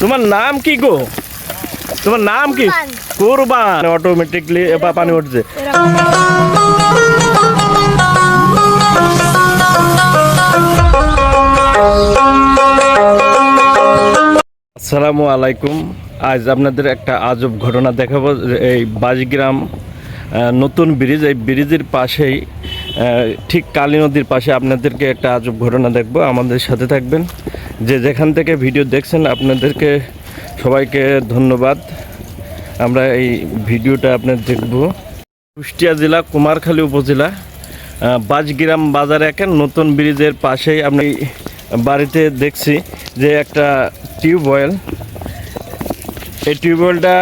তোমার নাম কি গো? তোমার নাম কি? কুরবান। অটোমেটিকলি পানি উঠছে। আসসালামু আলাইকুম। আজ আপনাদের একটা আজব ঘটনা দেখাবো এই বাজগ্রাম নতুন ব্রিজ এই ব্রিজের পাশেই ঠিক কালী নদীর পাশে আপনাদেরকে একটা আজব ঘটনা দেখব। আমাদের সাথে থাকবেন। যে যেখান থেকে ভিডিও দেখছেন, আপনাদেরকে সবাইকে ধন্যবাদ। আমরা এই ভিডিওটা আপনার দেখব। কুষ্টিয়া জেলা, কুমারখালী উপজেলা বাজগ্রাম বাজার একের নতুন ব্রিজের পাশেই আমি বাড়িতে দেখছি যে একটা টিউবওয়েল। এই টিউবওয়েলটা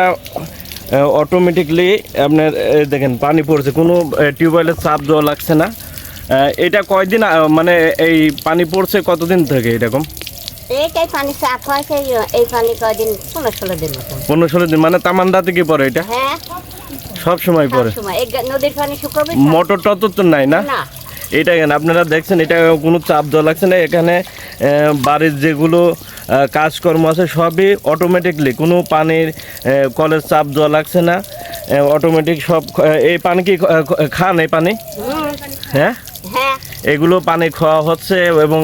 অটোমেটিকলি আপনার দেখেন পানি পড়ছে। কোনো টিউবওয়েলের চাপ দেওয়া লাগছে না। এটা কয়দিন মানে এই পানি পড়ছে কতদিন থেকে এরকম? এইটাই পানি সাফ হয়েছে এই পানি কয়দিন পনেরো ষোলো দিন পনেরো ষোলো দিন মানে এটা? হ্যাঁ। সব সময় নদীর পানি শুকাবে মোটর তো নাই না? এটা আপনারা দেখছেন এটা কোনো চাপ দেওয়া লাগছে না। এখানে বাড়ির যেগুলো কাজকর্ম আছে, সবই অটোমেটিকলি কোনো পানির কলের চাপ দেওয়া লাগছে না। অটোমেটিক সব এই পানি কি খান এই পানি? হ্যাঁ? এগুলো পানি খাওয়া হচ্ছে এবং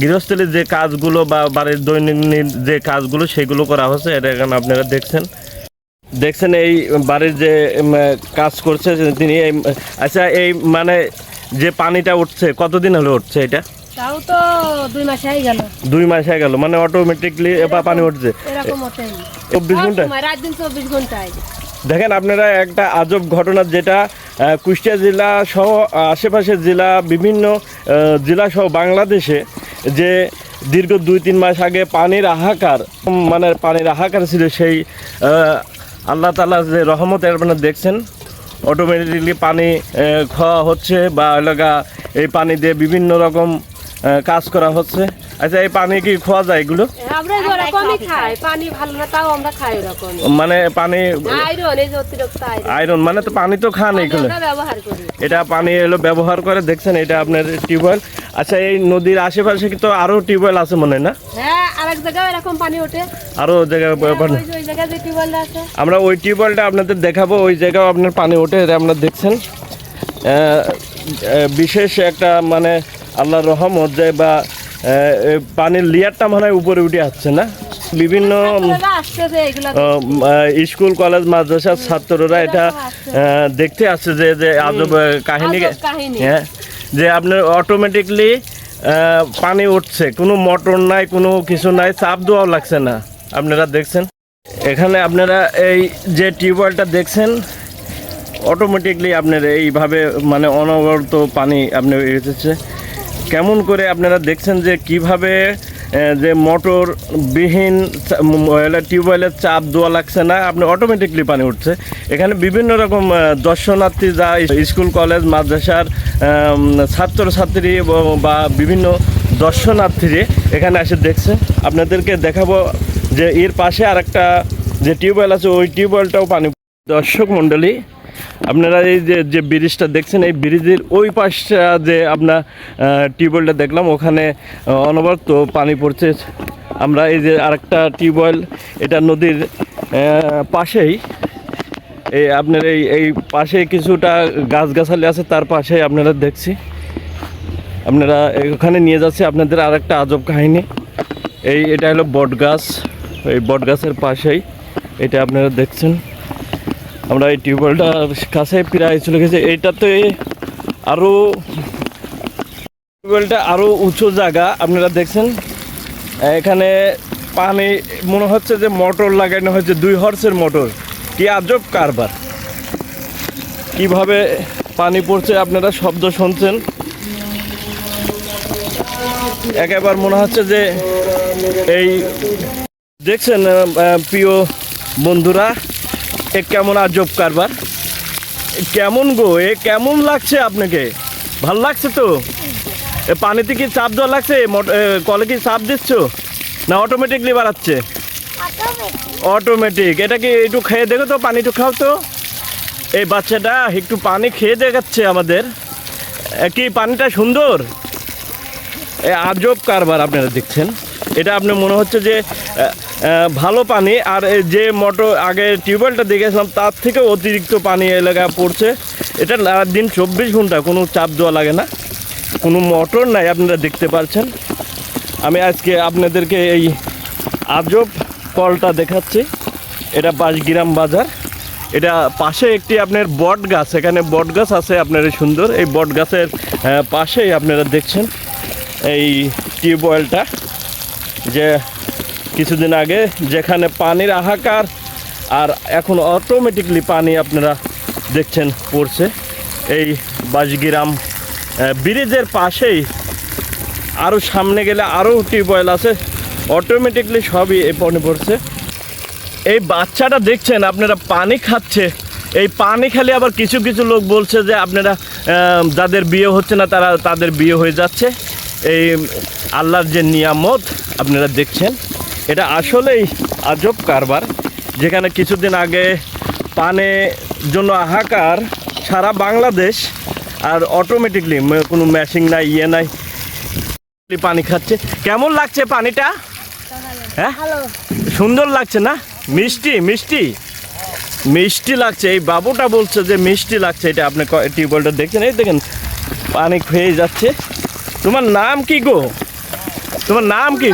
গৃহস্থলীর যে কাজগুলো বা বাড়ির দৈনন্দিন যে কাজগুলো সেগুলো করা হচ্ছে, এটা এখানে আপনারা দেখছেন। দেখছেন এই বাড়ির যে কাজ করছে, তিনি আচ্ছা এই মানে যে পানিটা উঠছে, কতদিন হলো উঠছে এটা? তাও তো দুই মাস হয়ে গেল। দুই মাস হয়ে গেল মানে অটোমেটিকলি পানি উঠছে। এরকম চব্বিশ ঘণ্টা রাত দিন চব্বিশ ঘন্টায়। দেখেন আপনারা একটা আজব ঘটনা যেটা কুষ্টিয়া জেলা সহ আশেপাশের জেলা বিভিন্ন জেলা সহ বাংলাদেশে যে দীর্ঘ দুই তিন মাস আগে পানির হাহাকার মানে পানির হাহাকার ছিল সেই আল্লাহ তালা যে রহমত আপনারা দেখছেন অটোমেটিকলি পানি খাওয়া হচ্ছে বা এলাকা এই পানি দিয়ে বিভিন্ন রকম কাজ করা হচ্ছে। আচ্ছা এই পানি কি খাওয়া যায় এগুলো? মানে পানি আয়রন মানে তো পানি তো খান এগুলো। এটা পানি এলো ব্যবহার করে দেখছেন এটা আপনার টিউবওয়েল। আচ্ছা এই নদীর আশেপাশে কি তো আরও টিউবওয়েল আছে মনে হয় না? হ্যাঁ জায়গায় আরও জায়গায় ওই যে ওই জায়গায় যে টিউবওয়েল আছে। আমরা ওই টিউবওয়েলটা আপনাদের দেখাবো ওই জায়গাও আপনার পানি ওঠে এটা আপনারা দেখছেন। বিশেষ একটা মানে আল্লাহর রহমত যে বা পানির লেয়ারটা মনে হয় উপরে উঠে আসছে না? বিভিন্ন স্কুল কলেজ মাদ্রাসার ছাত্ররা এটা দেখতে আসছে যে যে আজব কাহিনী। হ্যাঁ যে আপনার অটোমেটিকলি পানি উঠছে। কোনো মোটর নাই কোনো কিছু নাই চাপ দেওয়াও লাগছে না। আপনারা দেখছেন? এখানে আপনারা এই যে টিউবওয়েলটা দেখছেন অটোমেটিকলি আপনার এইভাবে মানে অনবরত পানি আপনার এসেছে। কেমন করে আপনারা দেখছেন যে কীভাবে যে মোটর বিহীন টিউবওয়েলের চাপ দেওয়া লাগছে না, আপনি অটোমেটিকলি পানি উঠছে। এখানে বিভিন্ন রকম দর্শনার্থী যা স্কুল, কলেজ, মাদ্রাসার ছাত্রছাত্রী বা বিভিন্ন দর্শনার্থী এখানে এসে দেখছে। আপনাদেরকে দেখাবো যে এর পাশে আরেকটা যে টিউবওয়েল আছে, ওই টিউবওয়েলটাও পানি দর্শক মণ্ডলী আপনারা এই যে যে ব্রিজটা দেখছেন, এই ব্রিজের ওই পাশটা যে আপনার টিউবওয়েলটা দেখলাম, ওখানে অনবরত পানি পড়ছে। আমরা এই যে আরেকটা টিউবওয়েল, এটা নদীর পাশেই। এই আপনার এই এই পাশে কিছুটা গাছগাছালি আছে, তার পাশে আপনারা দেখছি। আপনারা ওখানে নিয়ে যাচ্ছে আপনাদের আরেকটা আজব কাহিনী। এই, এটা হলো বট গাছ এই বট গাছের পাশেই এটা আপনারা দেখছেন। আমরা এই টিউবওয়েলটার কাছে প্রায় চলে গেছে। এইটাতে আরও টিউবওয়েলটা আরও উঁচু জায়গা, আপনারা দেখছেন? এখানে পানি, মনে হচ্ছে যে মোটর লাগানো হয়েছে, দুই হর্সের মোটর। কি আজব কারবার। কীভাবে পানি পড়ছে, আপনারা শব্দ শুনছেন? একেবার মনে হচ্ছে যে এই, দেখছেন প্রিয় বন্ধুরা? এ কেমন আজব কারবার? কেমন গো, এ কেমন লাগছে আপনাকে? ভালো লাগছে তো? এ পানিতে কি চাপ দেওয়া লাগছে? কলে কি চাপ দিচ্ছ? না অটোমেটিকলি বাড়াচ্ছে? অটোমেটিক এটা কি একটু খেয়ে দেখো তো, পানি একটু খাও তো। এই বাচ্চাটা একটু পানি খেয়ে দেখাচ্ছে আমাদের। কি পানিটা সুন্দর? এ আজব কারবার আপনারা দেখছেন। এটা আপনি মনে হচ্ছে যে ভালো পানি। আর যে মোটর, আগে টিউবওয়েলটা দেখেছিলাম, তার থেকে অতিরিক্ত পানি এলাকায় পড়ছে। এটা দিন চব্বিশ ঘণ্টা কোনো চাপ দেওয়া লাগে না। কোনো মোটর নাই, আপনারা দেখতে পাচ্ছেন। আমি আজকে আপনাদেরকে এই আজব কলটা দেখাচ্ছি। এটা বাসগ্রাম বাজার। এটা পাশে একটি আপনার বট গাছ, এখানে বট গাছ আছে আপনার সুন্দর। এই বট গাছের পাশেই আপনারা দেখছেন এই টিউবওয়েলটা। যে কিছুদিন আগে যেখানে পানির হাহাকার আর এখন অটোমেটিকলি পানি আপনারা দেখছেন পড়ছে এই বাসগ্রাম আহ, ব্রিজের পাশেই। আরও সামনে গেলে আরও টিউবওয়েল আছে অটোমেটিকলি সবই এই পানি পড়ছে। এই বাচ্চাটা দেখছেন আপনারা পানি খাচ্ছে। এই পানি খেলে আবার কিছু কিছু লোক বলছে যে আপনারা যাদের বিয়ে হচ্ছে না তারা তাদের বিয়ে হয়ে যাচ্ছে। এই আল্লাহর যে নিয়ামত আপনারা দেখছেন। এটা আসলেই আজব কারবার যেখানে কিছুদিন আগে পানে জন্য হাহাকার সারা বাংলাদেশ আর অটোমেটিকলি কোনো ম্যাশিং নাই ইয়ে নাই পানি খাচ্ছে। কেমন লাগছে পানিটা? হ্যাঁ? সুন্দর লাগছে না? মিষ্টি মিষ্টি। মিষ্টি লাগছে। এই বাবুটা বলছে যে মিষ্টি লাগছে। এটা আপনি টিউবওয়েলটা দেখছেন এই দেখেন পানি খেয়ে যাচ্ছে। তোমার নাম কি গো? তোমার নাম কি?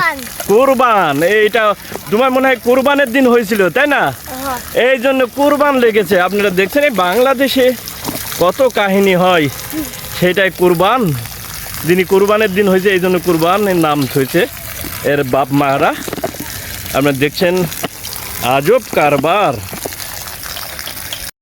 কুরবান। এইটা তোমার মনে হয় কুরবানের দিন হয়েছিল তাই না? এই জন্য কুরবান লেগেছে। আপনারা দেখছেন এই বাংলাদেশে কত কাহিনী হয়। সেটাই কুরবান। যিনি কুরবানের দিন হয়েছে এই জন্য কুরবানের নাম হয়েছে এর বাপ মারা। আপনারা দেখছেন আজব কারবার।